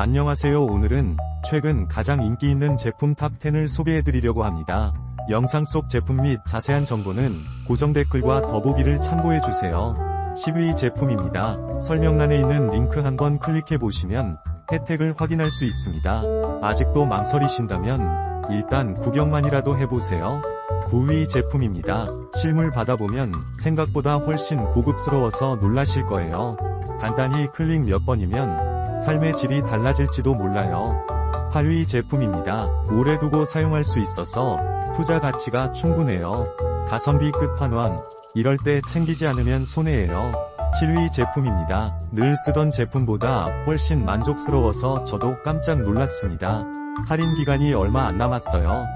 안녕하세요 오늘은 최근 가장 인기 있는 제품 탑10을 소개해드리려고 합니다. 영상 속 제품 및 자세한 정보는 고정 댓글과 더보기를 참고해주세요. 10위 제품입니다. 설명란에 있는 링크 한번 클릭해보시면 혜택을 확인할 수 있습니다. 아직도 망설이신다면 일단 구경만이라도 해보세요. 9위 제품입니다. 실물 받아보면 생각보다 훨씬 고급스러워서 놀라실 거예요. 간단히 클릭 몇 번이면 삶의 질이 달라질지도 몰라요. 8위 제품입니다. 오래 두고 사용할 수 있어서 투자 가치가 충분해요. 가성비 끝판왕. 이럴 때 챙기지 않으면 손해예요. 7위 제품입니다. 늘 쓰던 제품보다 훨씬 만족스러워서 저도 깜짝 놀랐습니다. 할인 기간이 얼마 안 남았어요.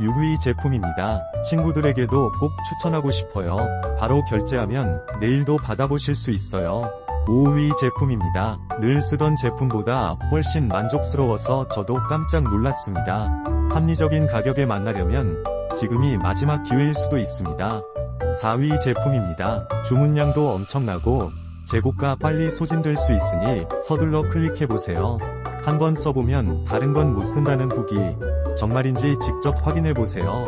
6위 제품입니다. 친구들에게도 꼭 추천하고 싶어요. 바로 결제하면 내일도 받아보실 수 있어요. 5위 제품입니다. 늘 쓰던 제품보다 훨씬 만족스러워서 저도 깜짝 놀랐습니다. 합리적인 가격에 만나려면 지금이 마지막 기회일 수도 있습니다. 4위 제품입니다. 주문량도 엄청나고 재고가 빨리 소진될 수 있으니 서둘러 클릭해보세요. 한번 써보면 다른 건 못 쓴다는 후기 정말인지 직접 확인해보세요.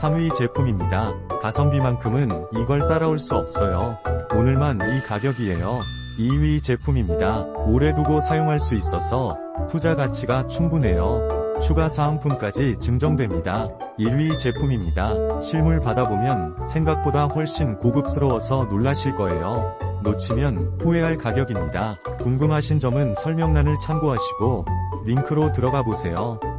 3위 제품입니다. 가성비만큼은 이걸 따라올 수 없어요. 오늘만 이 가격이에요. 2위 제품입니다. 오래 두고 사용할 수 있어서 투자 가치가 충분해요. 추가 사은품까지 증정됩니다. 1위 제품입니다. 실물 받아보면 생각보다 훨씬 고급스러워서 놀라실 거예요. 놓치면 후회할 가격입니다. 궁금하신 점은 설명란을 참고하시고 링크로 들어가 보세요.